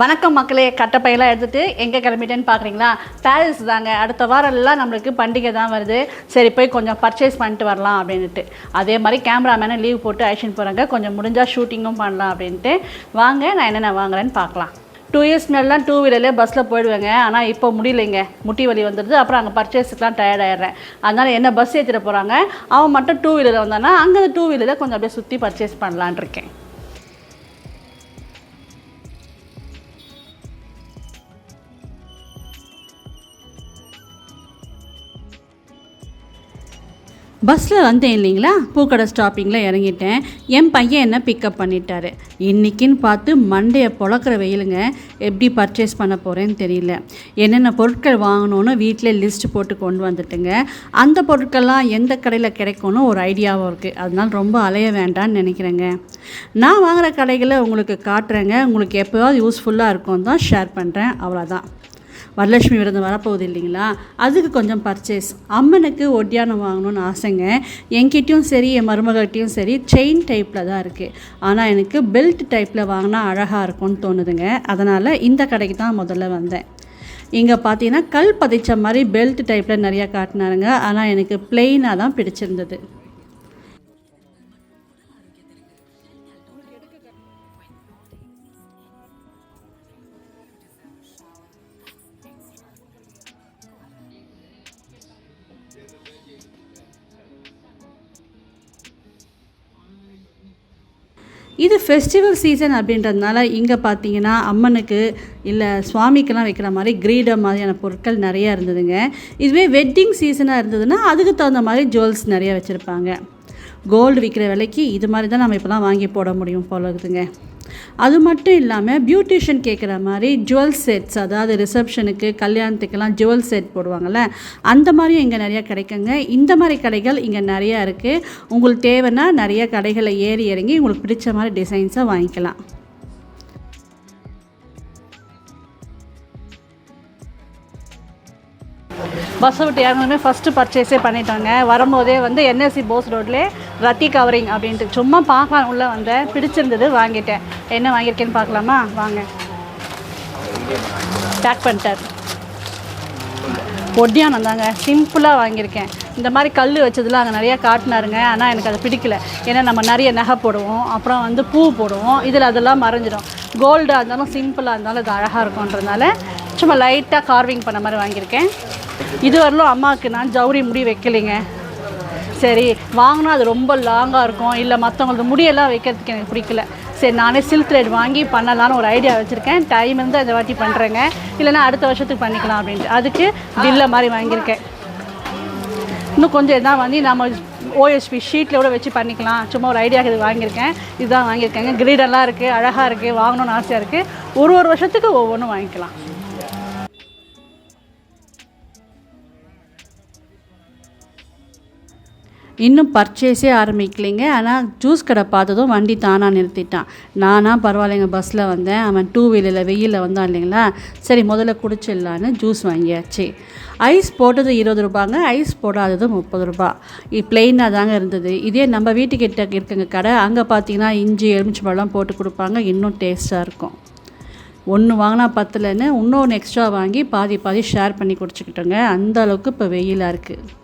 வணக்கம் மக்களே கட்டப்பையெல்லாம் எடுத்துகிட்டு எங்கே கிளம்பிட்டேன்னு பார்க்குறீங்களா பாரிஸ் தாங்க. அடுத்த வாரம் எல்லாம் நம்மளுக்கு பண்டிகை தான் வருது. சரி போய் கொஞ்சம் பர்ச்சேஸ் பண்ணிட்டு வரலாம் அப்படின்ட்டு அதே மாதிரி கேமராமேனை லீவ் போட்டு அழைச்சின்னு போகிறாங்க கொஞ்சம் முடிஞ்சால் ஷூட்டிங்கும் பண்ணலாம் அப்படின்ட்டு. வாங்க நான் என்னென்ன வாங்குறேன்னு பார்க்கலாம் டூ இயர்ஸ் முன்னாடிலாம் டூ வீலர்லேயே பஸ்ஸில் போயிடுவேங்க. ஆனால் இப்போ முடியலைங்க. முட்டி வலி வந்துடுது. அப்புறம் அங்கே பர்ச்சேஸுக்குலாம் டயர்டாயிடுறேன் அதனால் என்ன பஸ் ஏற்றிட்டு போகிறாங்க அவன் மட்டும் டூ வீலரில் வந்தானா அங்கே டூ வீலரில் கொஞ்சம் அப்படியே சுற்றி பர்ச்சேஸ் பண்ணலான் இருக்கேன். பஸ்ஸில் வந்தேன் இல்லைங்களா? பூக்கடை ஸ்டாப்பிங்கில் இறங்கிட்டேன். என் பையன் என்ன பிக்கப் பண்ணிட்டாரு? இன்றைக்கின்னு பார்த்து மண்டையை பொழக்கிற வெயிலுங்க. எப்படி பர்ச்சேஸ் பண்ண போகிறேன்னு தெரியல. என்னென்ன பொருட்கள் வாங்கணும்னு வீட்டில் லிஸ்ட் போட்டு கொண்டு வந்துட்டுங்க. அந்த பொருட்கள்லாம் எந்த கடையில் கிடைக்கும்னு ஒரு ஐடியாவும் இருக்குது அதனால் ரொம்ப அலைய வேண்டாம்னு நினைக்கிறேங்க. நான் வாங்குகிற கடைகளை உங்களுக்கு காட்டுறேங்க. உங்களுக்கு எப்போயாவது யூஸ்ஃபுல்லாக இருக்கும் தான் ஷேர் பண்ணுறேன் அவ்வளோதான் வரலட்சுமி விரதம் வரப்போகுது இல்லைங்களா? அதுக்கு கொஞ்சம் பர்ச்சேஸ் அம்மனுக்கு ஒட்டியானம் வாங்கணும்னு ஆசைங்க. என்கிட்டையும் சரி என் மருமகள்கிட்டையும் சரி செயின் டைப்பில் தான் இருக்குது ஆனால் எனக்கு பெல்ட் டைப்பில் வாங்கினா அழகாக இருக்கும்னு தோணுதுங்க. அதனால் இந்த கடைக்கு தான் முதல்ல வந்தேன். இங்கே பார்த்தீங்கன்னா கல் பதிச்ச மாதிரி பெல்ட் டைப்பில் நிறையா காட்டினாருங்க. ஆனால் எனக்கு பிளெயினாக தான் பிடிச்சிருந்தது. இது ஃபெஸ்டிவல் சீசன் அப்படின்றதுனால இங்கே பார்த்தீங்கன்னா அம்மனுக்கு இல்லை சுவாமிக்கெல்லாம் வைக்கிற மாதிரி கிரீடம் மாதிரியான பொருட்கள் நிறையா இருந்ததுங்க. இதுவே வெட்டிங் சீசனாக இருந்ததுன்னா அதுக்கு தகுந்த மாதிரி ஜுவல்ஸ் நிறையா வச்சுருப்பாங்க. கோல்டு விற்கிற விலைக்கு இது மாதிரி தான் நம்ம இப்போலாம் வாங்கி போட முடியும் போல இருக்குதுங்க. அது மட்டும் இல்லாமல் பியூட்டிஷியன் கேட்குற மாதிரி ஜுவல் செட்ஸ் அதாவது ரிசப்ஷனுக்கு கல்யாணத்துக்கெல்லாம் ஜுவல் செட் போடுவாங்கள்ல அந்த மாதிரியும் இங்கே நிறையா கிடைக்குங்க. இந்த மாதிரி கடைகள் இங்கே நிறையா இருக்குது உங்களுக்கு தேவைன்னா நிறைய கடைகளை ஏறி இறங்கி உங்களுக்கு பிடிச்ச மாதிரி டிசைன்ஸை வாங்கிக்கலாம். பஸ்ஸை விட்டு இறங்கணுமே ஃபஸ்ட்டு பர்ச்சேஸே பண்ணிட்டாங்க. வரும்போதே வந்து என்எஸ்சி போஸ் ரோட்லேயே ரத்தி கவரிங் அப்படின்ட்டு. சும்மா பார்க்கலாம் உள்ளே வந்தேன் பிடிச்சிருந்தது வாங்கிட்டேன். என்ன வாங்கியிருக்கேன்னு பார்க்கலாமா? வாங்க. பேக் பண்ணிட்டார். ஒட்டியானம் தாங்க. சிம்பிளாக வாங்கியிருக்கேன். இந்த மாதிரி கல் வச்சதெல்லாம் அங்கே நிறையா காட்டினாருங்க. ஆனால் எனக்கு அது பிடிக்கல. ஏன்னா நம்ம நிறைய நகை போடுவோம். அப்புறம் வந்து பூ போடுவோம். இதில் அதெல்லாம் மறைஞ்சிடும். கோல்டாக இருந்தாலும் சிம்பிளாக இருந்தாலும் அது அழகாக இருக்கும்ன்றதுனால சும்மா லைட்டாக கார்விங் பண்ண மாதிரி வாங்கியிருக்கேன். இதுவரையிலும் அம்மாவுக்கு நான் ஜவுரி முடி வைக்கலைங்க. சரி வாங்கினா அது ரொம்ப லாங்காக இருக்கும். இல்லை மற்றவங்களுக்கு முடியெல்லாம் வைக்கிறதுக்கு எனக்கு பிடிக்கல. சரி நானே சில்க் த்ரெட் வாங்கி பண்ணலான்னு ஒரு ஐடியா வச்சுருக்கேன். டைம் இருந்தால் இந்த வாட்டி பண்ணுறேங்க இல்லைன்னா அடுத்த வருஷத்துக்கு பண்ணிக்கலாம் அப்படின்ட்டு. அதுக்கு பில்லை மாதிரி வாங்கியிருக்கேன். இன்னும் கொஞ்சம் இதான் வந்து நம்ம ஓஎஸ்பி ஷீட்டில் கூட வச்சு பண்ணிக்கலாம். சும்மா ஒரு ஐடியா இது வாங்கியிருக்கேன். இதுதான் வாங்கியிருக்கேங்க. கிரீடெல்லாம் இருக்குது அழகாக இருக்குது வாங்கணும்னு ஆசையாக இருக்குது ஒரு ஒரு வருஷத்துக்கு ஒவ்வொன்றும் வாங்கிக்கலாம். இன்னும் பர்ச்சேஸே ஆரம்பிக்கலைங்க. ஆனால் ஜூஸ் கடை பார்த்ததும் வண்டி தானாக நிறுத்திட்டான். நானாக பரவாயில்லைங்க பஸ்ஸில் வந்தேன். அவன் டூ வீலரில் வெயிலில் வந்தான் இல்லைங்களா? சரி முதல்ல குடிச்சிடலான்னு ஜூஸ் வாங்கியாச்சு. ஐஸ் போட்டது இருபது ரூபாங்க. ஐஸ் போடாதது முப்பது ரூபா. பிளெயினாக தாங்க இருந்தது. இதே நம்ம வீட்டுக்கிட்ட இருக்குங்க கடை. அங்கே பார்த்தீங்கன்னா இஞ்சி எலுமிச்சி பழம் போட்டு கொடுப்பாங்க. இன்னும் டேஸ்ட்டாக இருக்கும். ஒன்று வாங்கினா பத்தலைன்னு இன்னொன்று எக்ஸ்ட்ரா வாங்கி பாதி பாதி ஷேர் பண்ணி குடிச்சிக்கிட்டோங்க. அந்த அளவுக்கு இப்போ வெயிலாக இருக்குது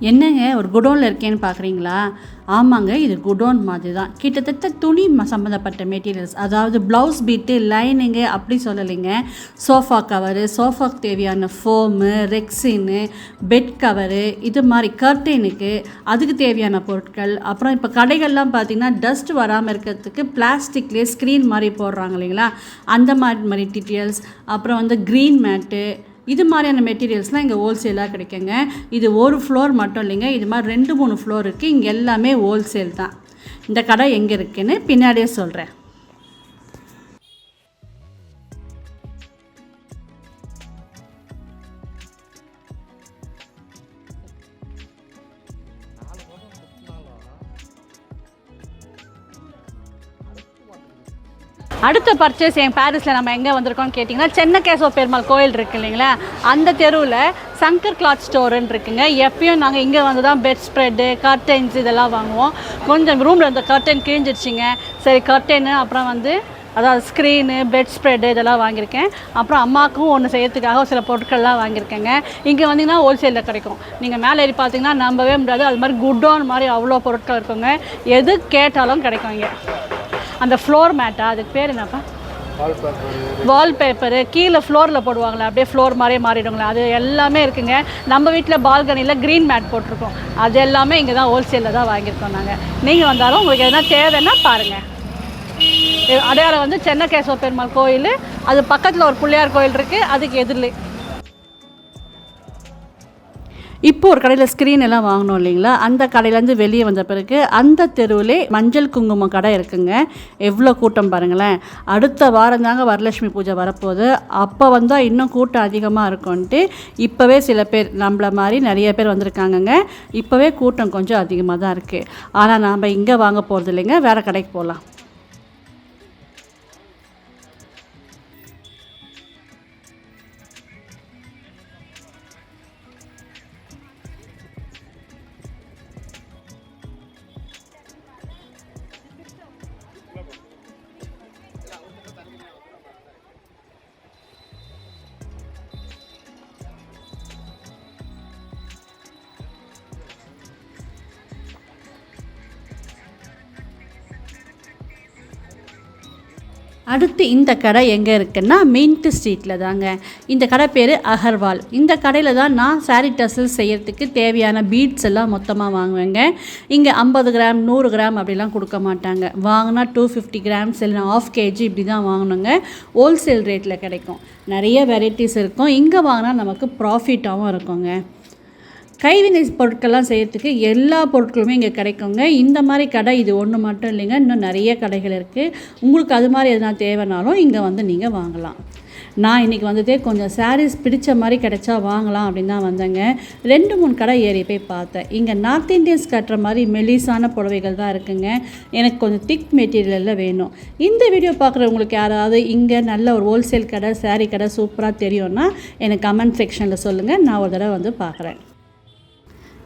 என்னங்க ஒரு குடோனில் இருக்கேன்னு பார்க்குறீங்களா ஆமாங்க இது குடோன் மாதிரி தான் கிட்டத்தட்ட துணி சம்மந்தப்பட்ட மெட்டீரியல்ஸ் அதாவது ப்ளவுஸ் பீட்டு லைனிங்கு அப்படி சொல்லலைங்க. சோஃபா கவரு சோஃபாக்கு தேவையான ஃபோமு ரெக்ஸின்னு பெட் கவரு இது மாதிரி கர்டெனுக்கு அதுக்கு தேவையான பொருட்கள். அப்புறம் இப்போ கடைகள்லாம் பார்த்திங்கன்னா டஸ்ட் வராமல் இருக்கிறதுக்கு பிளாஸ்டிக்லேயே ஸ்க்ரீன் மாதிரி போடுறாங்க இல்லைங்களா? அந்த மாதிரி மெட்டீரியல்ஸ் அப்புறம் வந்து க்ரீன் மேட்டு இது மாதிரியான மெட்டீரியல்ஸ்லாம் இங்கே ஹோல்சேலாக கிடைக்குங்க. இது ஒரு ஃப்ளோர் மட்டும் இல்லைங்க. இது மாதிரி ரெண்டு மூணு ஃப்ளோர் இருக்குது இங்கே எல்லாமே ஹோல்சேல் தான். இந்த கடை எங்கே இருக்குன்னு பின்னாடியே சொல்கிறேன் அடுத்த பர்ச்சேஸ் என் பாரிஸில் நம்ம எங்கே வந்திருக்கோம்னு கேட்டிங்கன்னா சென்னை கேசவ பெருமாள் கோயில் இருக்கு இல்லைங்களா? அந்த தெருவில் சங்கர் கிளாத் ஸ்டோருன்னு இருக்குங்க. எப்பயும் நாங்கள் இங்கே வந்து தான் பெட் ஸ்ப்ரெட்டு கர்டைன்ஸ் இதெல்லாம் வாங்குவோம். கொஞ்சம் ரூமில் இருந்த கர்டைன் கிழிஞ்சிருச்சிங்க. சரி கர்டைனு அப்புறம் வந்து அதாவது ஸ்க்ரீனு பெட் ஸ்ப்ரெட்டு இதெல்லாம் வாங்கியிருக்கேன். அப்புறம் அம்மாவுக்கும் ஒன்று செய்யறதுக்காக சில பொருட்கள்லாம் வாங்கியிருக்கேங்க. இங்கே வந்தீங்கன்னா ஹோல்சேலில் கிடைக்கும். நீங்கள் மேலே ஏறி பார்த்தீங்கன்னா நம்பவே முடியாது. அது மாதிரி குட்டோன் மாதிரி அவ்வளோ பொருட்கள் இருக்குங்க. எது கேட்டாலும் கிடைக்கும் இங்கே. அந்த ஃப்ளோர் மேட்டா அதுக்கு பேர் என்னப்பா? வால்பேப்பரு கீழே ஃப்ளோரில் போடுவாங்களே அப்படியே ஃப்ளோர் மாதிரியே மாறிடுங்களே. அது எல்லாமே இருக்குங்க. நம்ம வீட்டில் பால்கனியில் க்ரீன் மேட் போட்டிருக்கோம். அது எல்லாமே இங்கே தான் ஹோல்சேலில் தான் வாங்கியிருக்கோம் நாங்கள் நீங்கள் வந்தாலும் உங்களுக்கு எதனா தேவைன்னா பாருங்கள் அடையாளம் வந்து சென்னை கேசவ பெருமாள் கோயில். அது பக்கத்தில் ஒரு பிள்ளையார் கோயில் இருக்குது அதுக்கு எதிரிலே. இப்போ ஒரு கடையில் ஸ்க்ரீன் எல்லாம் வாங்கினோம் இல்லைங்களா? அந்த கடையிலேருந்து வெளியே வந்த பிறகு அந்த தெருவிலே மஞ்சள் குங்குமம் கடை இருக்குங்க. எவ்வளோ கூட்டம் பாருங்களேன். அடுத்த வாரம் தாங்க வரலட்சுமி பூஜை வரப்போகுது. அப்போ வந்தால் இன்னும் கூட்டம் அதிகமாக இருக்கும்ன்ட்டு இப்போவே சில பேர் நம்மள மாதிரி நிறைய பேர் வந்திருக்காங்கங்க. இப்போவே கூட்டம் கொஞ்சம் அதிகமாக தான் இருக்குது ஆனால் நாம் இங்கே வாங்க போகிறது இல்லைங்க வேறு கடைக்கு போகலாம். அடுத்து இந்த கடை எங்கே இருக்குன்னா மெயின்ட்டு ஸ்ட்ரீட்டில் தாங்க. இந்த கடை பேர் அகர்வால். இந்த கடையில் தான் நான் சாரி டசல் செய்கிறதுக்கு தேவையான பீட்ஸ் எல்லாம் மொத்தமாக வாங்குவேங்க. இங்கே ஐம்பது கிராம் நூறு கிராம் அப்படிலாம் கொடுக்க மாட்டாங்க. வாங்கினா டூ ஃபிஃப்டி கிராம்ஸ் இல்லைனா ஆஃப் கேஜி இப்படி தான் வாங்கணுங்க. ஹோல்சேல் ரேட்டில் கிடைக்கும். நிறைய வெரைட்டிஸ் இருக்கும். இங்கே வாங்கினா நமக்கு ப்ராஃபிட்டாகவும் இருக்குங்க. கைவினை பொருட்கள்லாம் செய்யறதுக்கு எல்லா பொருட்களுமே இங்கே கிடைக்குங்க. இந்த மாதிரி கடை இது ஒன்று மட்டும் இல்லைங்க. இன்னும் நிறைய கடைகள் இருக்குது உங்களுக்கு அது மாதிரி எதனா தேவைனாலும் இங்கே வந்து நீங்கள் வாங்கலாம். நான் இன்றைக்கி வந்ததே கொஞ்சம் சாரீஸ் பிடிச்ச மாதிரி கிடைச்சா வாங்கலாம் அப்படின்னு தான் வந்தேங்க. ரெண்டு மூணு கடை ஏறி போய் பார்த்தேன். இங்கே நார்த் இந்தியன்ஸ் கட்டுற மாதிரி மெலிசான புடவைகள் தான் இருக்குங்க. எனக்கு கொஞ்சம் திக் மெட்டீரியலில் வேணும். இந்த வீடியோ பார்க்குறவங்களுக்கு யாராவது இங்கே நல்ல ஒரு ஹோல்சேல் கடை சாரீ கடை சூப்பராக தெரியும்னா எனக்கு கமெண்ட் செக்ஷனில் சொல்லுங்கள் நான் ஒரு தடவை வந்து பார்க்குறேன்.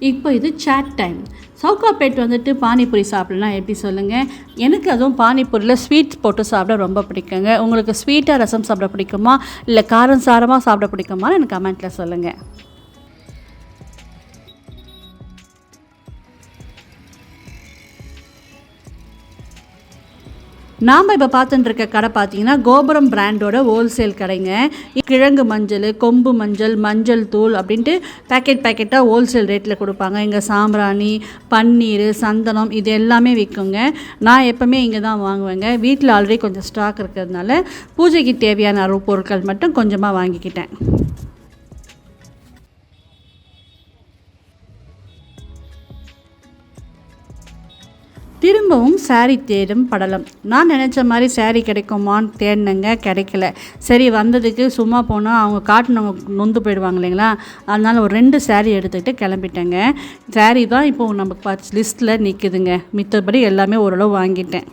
இப்போ இது சாட் டைம் சவுகாப்பேட் வந்துட்டு பானிபூரி சாப்பிடலாம். எப்படி சொல்லுங்கள் எனக்கு அதுவும் பானிபூரியில் ஸ்வீட் போட்டு சாப்பிட ரொம்ப பிடிக்குங்க. உங்களுக்கு ஸ்வீட்டாக ரசம் சாப்பிட பிடிக்குமா? இல்லை காரம் சாரமாக சாப்பிட பிடிக்குமான்னு எனக்கு கமெண்ட்டில் சொல்லுங்கள் நாம் இப்போ பார்த்துட்டுருக்க கடை பார்த்தீங்கன்னா கோபுரம் பிராண்டோட ஹோல்சேல் கடைங்க. கிழங்கு மஞ்சள் கொம்பு மஞ்சள் மஞ்சள் தூள் அப்படின்ட்டு பேக்கெட் பேக்கெட்டாக ஹோல்சேல் ரேட்டில் கொடுப்பாங்க. இங்கே சாம்பிராணி பன்னீர் சந்தனம் இது எல்லாமே விற்குங்க நான் எப்போவுமே இங்கே தான் வாங்குவேங்க. வீட்டில் ஆல்ரெடி கொஞ்சம் ஸ்டாக் இருக்கிறதுனால பூஜைக்கு தேவையான அளவு பொருட்கள் மட்டும் கொஞ்சமாக வாங்கிக்கிட்டேன். திரும்பவும் saree தேடும் படலம். நான் நினச்ச மாதிரி saree கிடைக்குமான்னு தேடினேங்க கிடைக்கல. சரி வந்ததுக்கு சும்மா போனால் அவங்க காட்டினவங்க நொந்து போயிடுவாங்க இல்லைங்களா? அதனால் ஒரு ரெண்டு saree எடுத்துக்கிட்டு கிளம்பிட்டேங்க. saree தான் இப்போ நமக்கு லிஸ்ட்டில் நிற்குதுங்க மித்தபடி எல்லாமே ஓரளவு வாங்கிட்டேன்.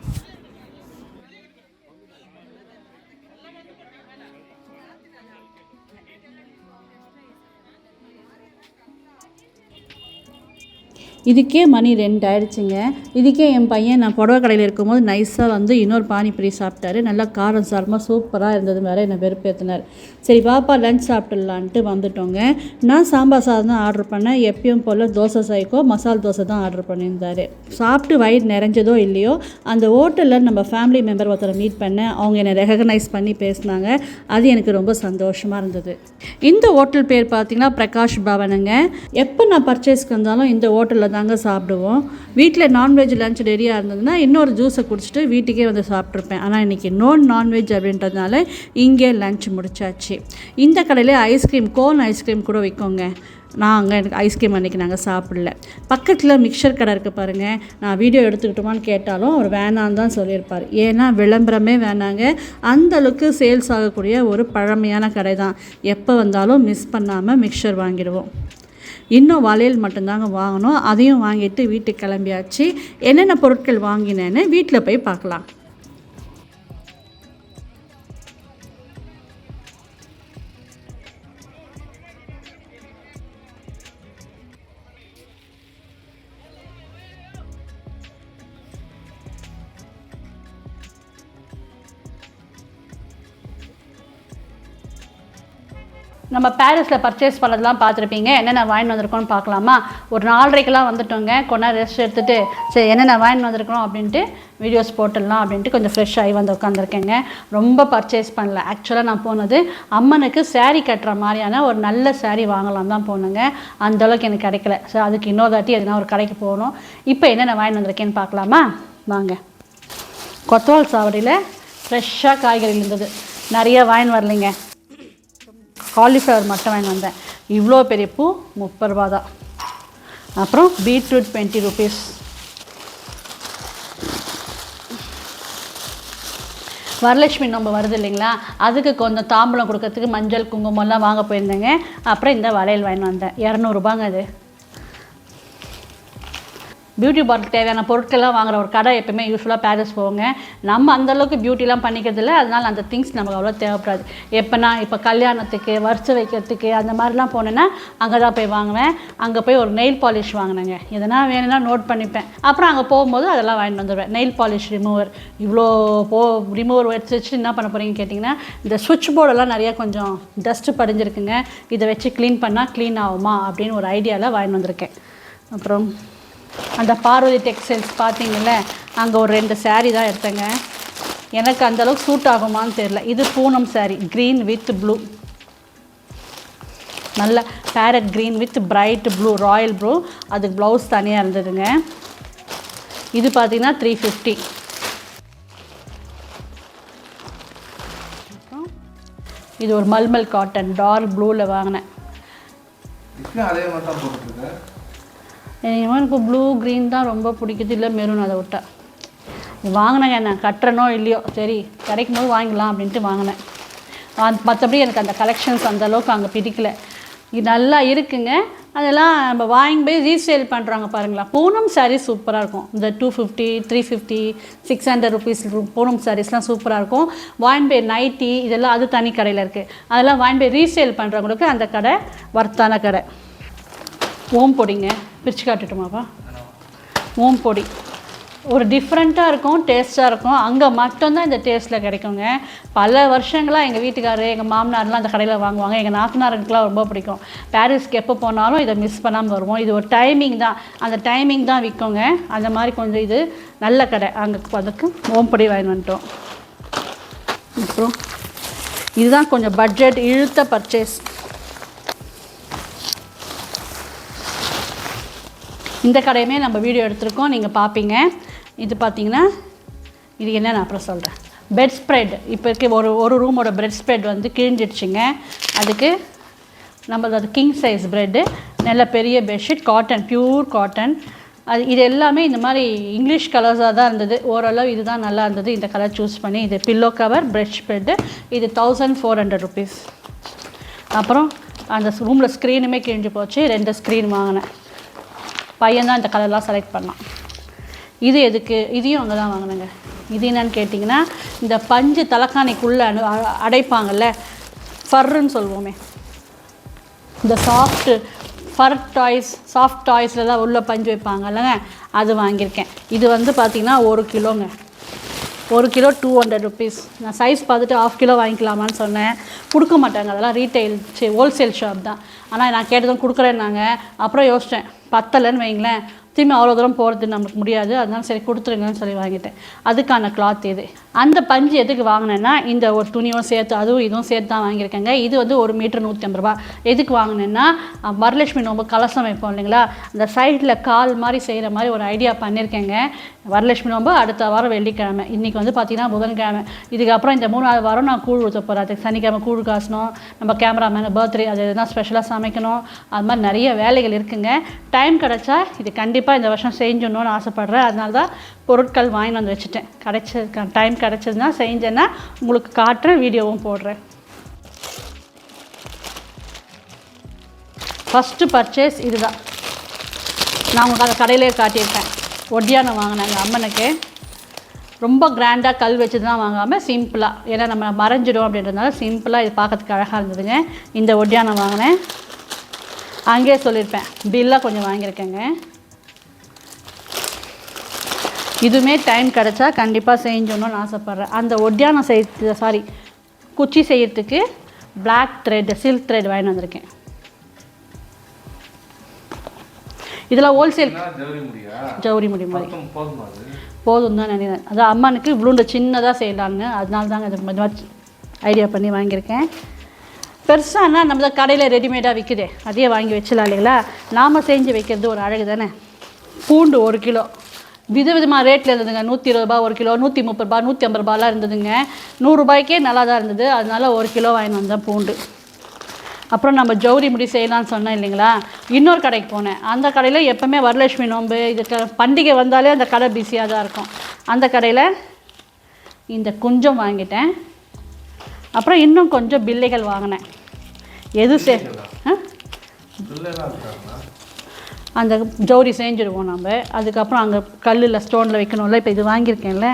இதுக்கே மணி ரெண்டு ஆயிடுச்சுங்க. இதுக்கே என் பையன் நான் புடவை கடையில் இருக்கும்போது நைஸாக வந்து இன்னொரு பானிபூரி சாப்பிட்டாரு. நல்லா காரம் சாரமாக சூப்பராக இருந்தது வேறு என்னை வெறுப்பேற்றினார் சரி பாப்பா லஞ்ச் சாப்பிட்டுடலான்ட்டு வந்துட்டோங்க. நான் சாம்பார் சாதம் தான் ஆர்டர் பண்ணேன். எப்பயும் போல் தோசை சைக்கோ மசால் தோசை தான் ஆர்டர் பண்ணியிருந்தாரு. சாப்பிட்டு வயிறு நிறைஞ்சதோ இல்லையோ அந்த ஹோட்டலில் நம்ம ஃபேமிலி மெம்பர் ஒருத்தரை மீட் பண்ணேன். அவங்க என்னை ரெகக்னைஸ் பண்ணி பேசினாங்க. அது எனக்கு ரொம்ப சந்தோஷமாக இருந்தது. இந்த ஹோட்டல் பேர் பார்த்தீங்கன்னா பிரகாஷ் பவனுங்க. எப்போ நான் பர்ச்சேஸ்க்கு வந்தாலும் இந்த ஹோட்டலில் தான் தாங்க சாப்பிடுவோம். வீட்டில் நான்வெஜ் லஞ்ச் ரெடியாக இருந்ததுன்னா இன்னொரு ஜூஸை குடிச்சிட்டு வீட்டுக்கே வந்து சாப்பிட்ருப்பேன் ஆனால் இன்றைக்கி நோ நான்வெஜ் அப்படின்றதுனால இங்கே லஞ்ச் முடிச்சாச்சு. இந்த கடையில் ஐஸ்கிரீம் கோன் ஐஸ்கிரீம் கூட விற்கோங்க நான் அங்கே எனக்கு ஐஸ்கிரீம் அன்றைக்கி நாங்கள் சாப்பிடல. பக்கத்தில் மிக்சர் கடை இருக்குது பாருங்கள் நான் வீடியோ எடுத்துக்கிட்டோமான்னு கேட்டாலும் அவர் வேணான்னு தான் சொல்லியிருப்பார். ஏன்னா விளம்பரமே வேணாங்க. அந்த அளவுக்கு சேல்ஸ் ஆகக்கூடிய ஒரு பழமையான கடை தான் எப்போ வந்தாலும் மிஸ் பண்ணாமல் மிக்சர் வாங்கிடுவோம். இன்னும் வளையல் மட்டும்தாங்க வாங்கணும். அதையும் வாங்கிட்டு வீட்டுக்கு கிளம்பியாச்சு. என்னென்ன பொருட்கள் வாங்கினேன்னு வீட்டில் போய் பார்க்கலாம். நம்ம பாரிஸில் பர்ச்சேஸ் பண்ணதெல்லாம் பார்த்துருப்பீங்க. என்னென்ன வாங்கிட்டு வந்திருக்கோம்னு பார்க்கலாமா? ஒரு நாலரைக்கெல்லாம் வந்துட்டோங்க. கொண்டா ரெஸ்ட் எடுத்துகிட்டு சரி என்னென்ன வாங்கிட்டு வந்திருக்கிறோம் அப்படின்ட்டு வீடியோஸ் போட்டுடலாம் அப்படின்ட்டு கொஞ்சம் ஃப்ரெஷ் ஆகி வந்து உட்காந்துருக்கேங்க ரொம்ப பர்ச்சேஸ் பண்ணல. ஆக்சுவலாக நான் போனது அம்மனுக்கு சேரீ கட்டுற மாதிரியான ஒரு நல்ல சேரீ வாங்கலாம் தான் போனேங்க. அந்த அளவுக்கு எனக்கு கிடைக்கல. ஸோ அதுக்கு இன்னொரு தாட்டி எதுனா ஒரு கடைக்கு போகணும். இப்போ என்னென்ன வாங்கிட்டு வந்திருக்கேன்னு பார்க்கலாமா? வாங்க. கொத்தவால் சாவடியில் ஃப்ரெஷ்ஷாக காய்கறி இருந்தது. நிறைய வாங்கின்னு வரலைங்க. காலிஃப்ளவர் மட்டும் வாங்கி வந்தேன். இவ்வளோ பெரிய பூ முப்பது ரூபா தான். அப்புறம் பீட்ரூட் டுவெண்ட்டி ருபீஸ். வரலட்சுமி நோம்பு வருது இல்லைங்களா? அதுக்கு கொஞ்சம் தாம்பூலம் கொடுக்கறதுக்கு மஞ்சள் குங்குமம்லாம் வாங்க போயிருந்தேங்க. அப்புறம் இந்த வளையல் வாங்கிட்டு வந்தேன். இரநூறுபாங்க அது. பியூட்டி பார்லருக்கு தேவையான பொருட்கள்லாம் வாங்குற ஒரு கடை எப்பவுமே யூஸ்ஃபுல்லாக பேரிஸ் போவோங்க. நம்ம அந்தளவுக்கு பியூட்டிலாம் பண்ணிக்கிறது இல்லை அந்த திங்ஸ் நமக்கு அவ்வளோ தேவைப்படாது. எப்போனா இப்போ கல்யாணத்துக்கு வரிசை வைக்கிறதுக்கு அந்த மாதிரிலாம் போனேன்னா அங்கே தான் போய் வாங்குவேன். அங்கே போய் ஒரு நெயில் பாலிஷ் வாங்கினேங்க. எதனா வேணும்னா நோட் பண்ணிப்பேன். அப்புறம் அங்கே போகும்போது அதெல்லாம் வாங்கிட்டு வந்துடுவேன் நெயில் பாலிஷ் ரிமூவர் இவ்வளோ போ ரிமூவர் வச்சு வச்சு என்ன பண்ண போகிறீங்கன்னு கேட்டிங்கன்னா இந்த சுவிட்ச் போர்டெல்லாம் நிறையா கொஞ்சம் டஸ்ட்டு படிஞ்சிருக்குங்க. இதை வச்சு க்ளீன் பண்ணால் க்ளீன் ஆகுமா அப்படின்னு ஒரு ஐடியாவில் வாங்கிட்டு வந்திருக்கேன். அப்புறம் அந்த பார்வதி டெக்ஸ்டைல்ஸ் பார்த்தீங்கல்ல அங்கே ஒரு ரெண்டு சாரீ தான் எடுத்தேங்க. எனக்கு அந்தளவுக்கு சூட் ஆகுமான்னு தெரில இது Poonam sari green with blue நல்ல parrot green with bright blue royal blue அதுக்கு ப்ளவுஸ் தனியாக இருந்ததுங்க. இது பார்த்திங்கன்னா த்ரீ ஃபிஃப்டி இது ஒரு மல்மல் காட்டன் டார்க் ப்ளூவில் வாங்கினேன். எனக்கு ப்ளூ க்ரீன் தான் ரொம்ப பிடிக்குது. இல்லை மெரூன் அதை விட்டா. வாங்கினேங்க நான் கட்டுறனோ இல்லையோ? சரி கிடைக்கும் போது வாங்கிக்கலாம் அப்படின்ட்டு வாங்கினேன். மற்றபடி எனக்கு அந்த கலெக்ஷன்ஸ் அந்த அளவுக்கு அங்கே பிடிக்கல. இது நல்லா இருக்குங்க. அதெல்லாம் நம்ம வாங்கி போய் ரீசேல் பண்ணுறாங்க பாருங்களா பூனம் சாரீஸ் சூப்பராக இருக்கும். இந்த two fifty three fifty six hundred rupees Poonam சாரீஸ்லாம் சூப்பராக இருக்கும். வாங்கி போய் நைட்டி இதெல்லாம் அது தனி கடையில் இருக்குது அதெல்லாம் வாங்கி போய் ரீசேல் பண்ணுறவங்களுக்கு அந்த கடை வர்த்தான கடை. ஓம் பொடிங்க. பிரித்து காட்டுட்டுமாப்பா? ஓம்பொடி ஒரு டிஃப்ரெண்ட்டாக இருக்கும் டேஸ்ட்டாக இருக்கும். அங்கே மட்டும்தான் இந்த டேஸ்ட்டில் கிடைக்குங்க. பல வருஷங்களாக எங்கள் வீட்டுக்காரர் எங்கள் மாமனார்லாம் அந்த கடையில் வாங்குவாங்க. எங்கள் நாத்தனாருக்குலாம் ரொம்ப பிடிக்கும். பாரிஸ்க்கு எப்போ போனாலும் இதை மிஸ் பண்ணாமல் வருவோம். இது ஒரு டைமிங் தான். அந்த டைமிங் தான் விற்குங்க அந்த மாதிரி கொஞ்சம் இது நல்ல கடை. அங்கே அதுக்கு ஓம் வாங்கிட்டு வாங்கி வந்துட்டோம். அப்புறம் இதுதான் கொஞ்சம் பட்ஜெட் இழுத்த பர்ச்சேஸ் இந்த கடையுமே நம்ம வீடியோ எடுத்திருக்கோம். நீங்கள் பார்ப்பீங்க இது பார்த்தீங்கன்னா இது என்ன நான் அப்புறம் சொல்கிறேன் பெட் ஸ்ப்ரெட் இப்போ இருக்க ஒரு ஒரு ரூமோட பெட் ஸ்ப்ரெட் வந்து கிழிஞ்சிடுச்சுங்க. அதுக்கு நம்ம அது கிங் சைஸ் ப்ரெட்டு நல்ல பெரிய பெட்ஷீட் காட்டன் பியூர் காட்டன் அது இது எல்லாமே இந்த மாதிரி இங்கிலீஷ் கலர்ஸாக தான் இருந்தது. ஓரளவு இதுதான் நல்லா இருந்தது. இந்த கலர் சூஸ் பண்ணி இது பில்லோ கவர் பெட் ஸ்ப்ரெட்டு இது தௌசண்ட் ஃபோர் ஹண்ட்ரட் ருபீஸ் அப்புறம் அந்த ரூமில் ஸ்க்ரீனுமே கிழிஞ்சு போச்சு. ரெண்டு ஸ்க்ரீன் வாங்கினேன். பையன் தான் இந்த கலர்லாம் செலக்ட் பண்ணான். இது எதுக்கு? இதையும் அங்கே தான் வாங்கினேங்க. இது என்னன்னு கேட்டிங்கன்னா இந்த பஞ்சு தலைக்காணிக்குள்ளே அனு அடைப்பாங்கள்ல அடைப்பாங்கல்ல ஃபர்ருன்னு சொல்லுவோமே. இந்த சாஃப்ட்டு ஃபர் டாய்ஸ் சாஃப்ட் டாய்ஸில் தான் உள்ளே பஞ்சு வைப்பாங்கல்லங்க அது வாங்கியிருக்கேன். இது வந்து பார்த்திங்கன்னா ஒரு கிலோங்க. ஒரு கிலோ டூ ஹண்ட்ரட் ருபீஸ் நான் சைஸ் பார்த்துட்டு ஆஃப் கிலோ வாங்கிக்கலாமான்னு சொன்னேன். கொடுக்க மாட்டாங்க. அதெல்லாம் ரீட்டைல் சரி ஹோல்சேல் ஷாப் தான். ஆனால் நான் கேட்டதும் கொடுக்குறேன்னாங்க. அப்புறம் யோசித்தேன் பத்தலைன்னு வைங்களேன். திரும்பி அவ்வளோ தூரம் போகிறது நம்மளுக்கு முடியாது. அதனால சரி கொடுத்துருங்கன்னு சொல்லி வாங்கிட்டேன். அதுக்கான கிளாத் இது. அந்த பஞ்சு எதுக்கு வாங்கினேன்னா இந்த ஒரு துணியும் சேர்த்து அதுவும் இதுவும் சேர்த்து தான் வாங்கியிருக்கேங்க. இது வந்து ஒரு மீட்டர் நூற்றி ஐம்பது ரூபா. எதுக்கு வாங்கினேன்னா வரலட்சுமி நோம்பு கலசம் வைப்போம் இல்லைங்களா? அந்த சைடில் கால் மாதிரி செய்கிற மாதிரி ஒரு ஐடியா பண்ணியிருக்கேங்க. வரலட்சுமி நோம்பு அடுத்த வாரம் வெள்ளிக்கிழமை. இன்றைக்கி வந்து பார்த்தீங்கன்னா புதன்கிழமை. இதுக்கப்புறம் இந்த மூணாவது வாரம் நான் கூழ் ஊற்ற போகிறேன் அதுக்கு சனிக்கிழமை கூழ் காசணும் நம்ம கேமராமேன் பர்த்டே அது எதுனா ஸ்பெஷலாக சமைக்கணும். அது மாதிரி நிறைய வேலைகள் இருக்குங்க. டைம் கிடச்சா இது கண்டிப்பாக இந்த வருஷம் செஞ்சணும்னு ஆசைப்பட்றேன். அதனால தான் பொருட்கள் வாங்கிட்டு வந்து வச்சுட்டேன். கிடைச்ச டைம் கிடச்சதுன்னா செஞ்சேன்னா உங்களுக்கு காட்டுறேன் வீடியோவும் போடுறேன். ஃபஸ்ட்டு பர்ச்சேஸ் இதுதான். நான் உங்களுக்கு அந்த கடையிலே காட்டியிருக்கேன். ஒட்டியானம் வாங்கினேன் எங்கள் அம்மனுக்கு. ரொம்ப கிராண்டாக கல் வச்சு தான் வாங்காமல் சிம்பிளாக ஏன்னா நம்ம மறைஞ்சிடும் அப்படின்றதுனால சிம்பிளாக இது பார்க்கறதுக்கு அழகாக இருந்ததுங்க. இந்த ஒட்டியானம் வாங்கினேன். அங்கேயே சொல்லியிருப்பேன். பில்லாக கொஞ்சம் வாங்கியிருக்கேங்க. இதுவுமே டைம் கிடச்சா கண்டிப்பாக செஞ்சணும்னு ஆசைப்பட்றேன். அந்த ஒட்டியானம் செய்ய சாரி குச்சி செய்யறதுக்கு Black த்ரெட் சில்க் த்ரெட் வாங்கிட்டு வந்திருக்கேன். இதில் ஹோல்சேல் ஜவுரி முடி மாதிரி. போதுமா தான் நினைக்கிறேன். அது அம்மனுக்கு இவ்வளோண்டு சின்னதாக செய்யலான்னு அதனால தாங்க இது மாதிரி ஐடியா பண்ணி வாங்கியிருக்கேன். பெருசானா நம்ம தான் கடையில் ரெடிமேடாக விற்குதே அதையே வாங்கி வச்சிடலாம் இல்லைங்களா? நாம் செஞ்சு வைக்கிறது ஒரு அழகு தானே? பூண்டு ஒரு கிலோ. விதவிதமாக ரேட்டில் இருந்ததுங்க. நூற்றி இருபது ரூபா ஒரு கிலோ நூற்றி முப்பது ரூபா நூற்றி ஐம்பது ரூபாலாம் இருந்ததுங்க. நூறுரூபாய்க்கே நல்லா தான் இருந்தது. அதனால ஒரு கிலோ வாங்கிட்டு வந்தேன் பூண்டு. அப்புறம் நம்ம ஜவுரி முடி செய்யலாம்னு சொன்னேன் இல்லைங்களா? இன்னொரு கடைக்கு போனேன். அந்த கடையில் எப்போவுமே வரலட்சுமி நோன்பு இதுக்கு பண்டிகை வந்தாலே அந்த கடை பிஸியாக தான் இருக்கும். அந்த கடையில் இந்த குஞ்சம் வாங்கிட்டேன். அப்புறம் இன்னும் கொஞ்சம் பில்லைகள் வாங்கினேன். எது சே ஆ? அந்த ஜவுரி செஞ்சுருவோம் நம்ம அதுக்கப்புறம் அங்கே கல்லில் ஸ்டோனில் வைக்கணும்ல இப்போ இது வாங்கியிருக்கேன்ல.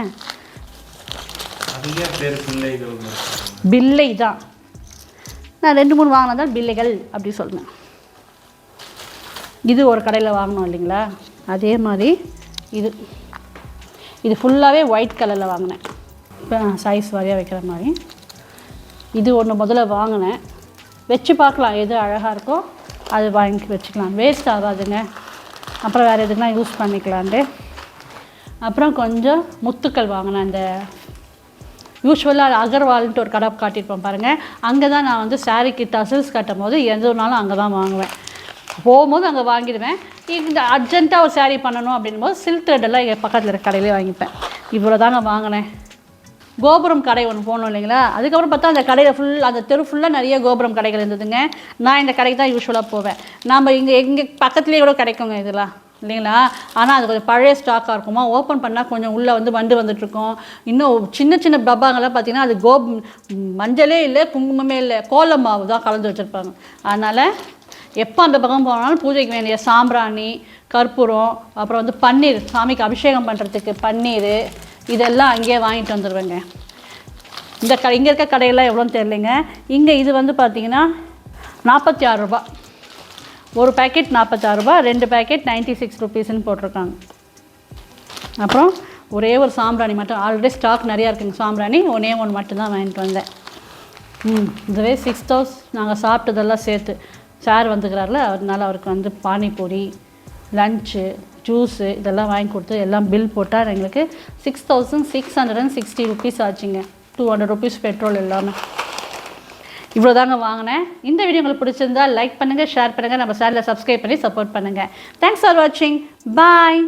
பில்லை தான். நான் ரெண்டு மூணு வாங்கினா தான் பில்லைகள் அப்படி சொல்லுவேன். இது ஒரு கடையில் வாங்கினோம் இல்லைங்களா? அதே மாதிரி இது. இது ஃபுல்லாகவே ஒயிட் கலரில் வாங்கினேன். இப்போ சைஸ் வாரியாக வைக்கிற மாதிரி. இது ஒன்று முதல்ல வாங்கினேன். வச்சு பார்க்கலாம் எது அழகாக இருக்கோ. அது வாங்கி வச்சுக்கலாம். வேஸ்ட் ஆகாதுங்க. அப்புறம் வேறு எதுக்குனா யூஸ் பண்ணிக்கலான்ட்டு. அப்புறம் கொஞ்சம் முத்துக்கள் வாங்கினேன். அந்த யூஸ்வலாக அகர்வால்ன்ட்டு ஒரு கடை காட்டியிருப்பேன் பாருங்கள் அங்கே தான் நான் வந்து சாரீக்கு டசில்ஸ் கட்டும் போது எதுனாலும் அங்கே தான் வாங்குவேன். போகும்போது அங்கே வாங்கிடுவேன். இந்த அர்ஜென்ட்டாக ஒரு saree பண்ணணும் அப்படின்னும் போது சில்க் த்ரெட்டெல்லாம் எங்கள் பக்கத்தில் இருக்க கடையிலே வாங்கிப்பேன். இவ்வளோ தாங்க வாங்கினேன். கோபுரம் கடை ஒன்று போனோம் இல்லைங்களா? அதுக்கப்புறம் பார்த்தா அந்த கடையில் ஃபுல் அந்த தெரு ஃபுல்லாக நிறைய கோபுரம் கடைகள் இருந்ததுங்க. நான் இந்த கடைக்கு தான் யூஸ்வலாக போவேன். நம்ம இங்கே எங்கள் பக்கத்துலேயே கூட கிடைக்குங்க இதெல்லாம் இல்லைங்களா? ஆனால் அது கொஞ்சம் பழைய ஸ்டாக்காக இருக்குமா? ஓப்பன் பண்ணால் கொஞ்சம் உள்ளே வந்து வண்டு வந்துட்டுருக்கோம். இன்னும் சின்ன சின்ன டப்பாங்கெல்லாம் பார்த்தீங்கன்னா அது கோப் மஞ்சளே இல்லை குங்குமமே இல்லை. கோலம் மாவு தான் கலந்து வச்சுருப்பாங்க. அதனால் எப்போ அந்த பக்கம் போனாலும் பூஜைக்கு வேண்டிய சாம்பிராணி கற்பூரம் அப்புறம் வந்து பன்னீர் சாமிக்கு அபிஷேகம் பண்ணுறதுக்கு பன்னீர் இதெல்லாம் அங்கேயே வாங்கிட்டு வந்துடுவேங்க இந்த கடை இங்கே இருக்க கடையெல்லாம் எவ்வளோன்னு தெரியலைங்க. இங்கே இது வந்து பார்த்தீங்கன்னா நாற்பத்தி ஆறு ரூபா. ஒரு பேக்கெட் நாற்பத்தாறு ரூபா ரெண்டு பேக்கெட் நைன்ட்டி சிக்ஸ் ருபீஸ்ன்னு போட்டிருக்காங்க. அப்புறம் ஒரே ஒரு சாம்பிராணி மட்டும் ஆல்ரெடி ஸ்டாக் நிறையா இருக்குங்க சாம்பிராணி. ஒன்றே ஒன்று மட்டும்தான் வாங்கிட்டு வந்தேன். ம் இதுவே சிக்ஸ் தௌஸ் நாங்கள் சாப்பிட்டதெல்லாம் சேர்த்து. சார் வந்துக்கிறாருல அதனால அவருக்கு வந்து பானிபூரி லஞ்சு ஜூஸு இதெல்லாம் வாங்கி கொடுத்து எல்லாம் பில் போட்டால் எங்களுக்கு six thousand six hundred and sixty rupees ஆச்சுங்க. டூ ஹண்ட்ரட் ருபீஸ் பெட்ரோல் எல்லாமே. இவ்வளோ தாங்க வாங்கினேன். இந்த வீடியோ உங்களுக்கு பிடிச்சிருந்தா லைக் பண்ணுங்கள் ஷேர் பண்ணுங்கள் நம்ம சேனலை சப்ஸ்கிரைப் பண்ணி சப்போர்ட் பண்ணுங்கள் தேங்க்ஸ் ஃபார் வாட்சிங் பாய்